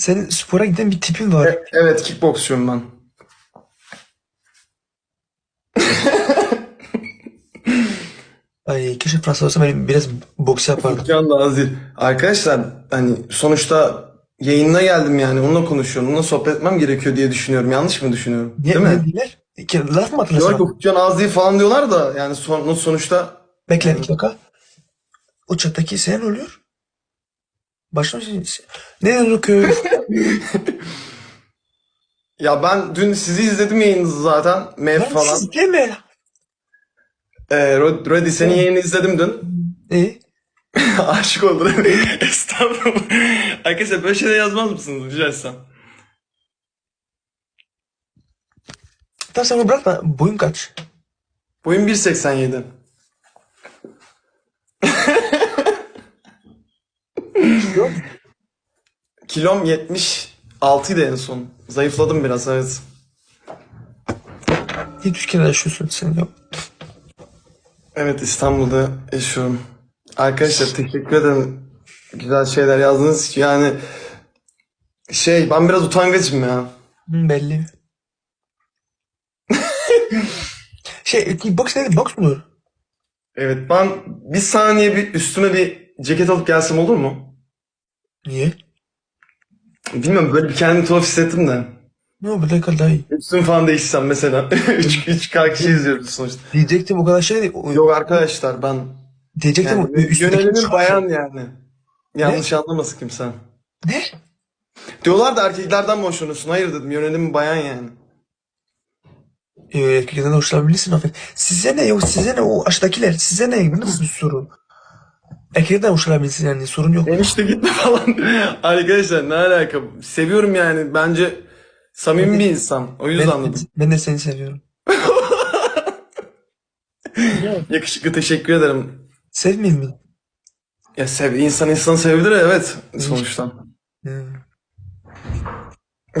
Senin spora giden bir tipin var. E- Evet kickboksçuyum ben. Ay keşke Fransa olsa benim biraz boks yapardım. Can Nazil. Arkadaşlar hani sonuçta yayınına geldim yani onunla konuşuyorum. Onunla sohbet etmem gerekiyor diye düşünüyorum. Yanlış mı düşünüyorum? Niye, Değil mi? ne diyorlar? Ki- Laf mı attılar Diyorlar sana? ki Ufukcan Nazil falan diyorlar da yani son, sonuçta Bekle iki dakika. O chattaki sen oluyor. Şey. Ne ki? ya ben dün sizi izledim yayınınızı zaten. Mev Lan falan. siz deme. Ee, Rod- Rodi senin yayını izledim dün. E? Aşık oldum. Estağfurullah. Arkadaşlar böyle şeyler yazmaz mısınız rica etsem? Tamam sen onu bırakma. Boyun kaç? Boyum 1.87. Yok. Kilom 76 idi en son. Zayıfladım biraz evet. Niye Türkiye'de yaşıyorsun sen ya? Evet İstanbul'da yaşıyorum. Arkadaşlar teşekkür ederim. Güzel şeyler yazdınız. Yani şey ben biraz utangaçım ya. Hı, belli. şey boks nedir? Boks mudur? Evet ben bir saniye bir üstüme bir ceket alıp gelsem olur mu? Niye? Bilmiyorum böyle bir kendimi tuhaf hissettim de. Ne o böyle kal daha iyi. Üstüm falan değişsem mesela. 3 3 kişi izliyoruz sonuçta. Diyecektim o kadar şey değil. O- Yok arkadaşlar ben Diyecektim yani o üstündeki bayan yani. Yanlış anlamasın kimse. Ne? Diyorlar da erkeklerden mi hoşlanıyorsun? Hayır dedim yönelimim bayan yani. Ee, erkeklerden hoşlanabilirsin affet. Size ne yok size ne o aşağıdakiler size ne nasıl bir sorun? Erkeklerden hoşlanabilirsin yani sorun yok. Enişte gitme falan. Arkadaşlar ne alaka? Seviyorum yani. Bence samimi bir insan. O yüzden Ben, anladım. ben de seni seviyorum. Yakışıklı teşekkür ederim. Sevmeyeyim mi? Ya sev insan insanı sevebilir evet sonuçta. Hı.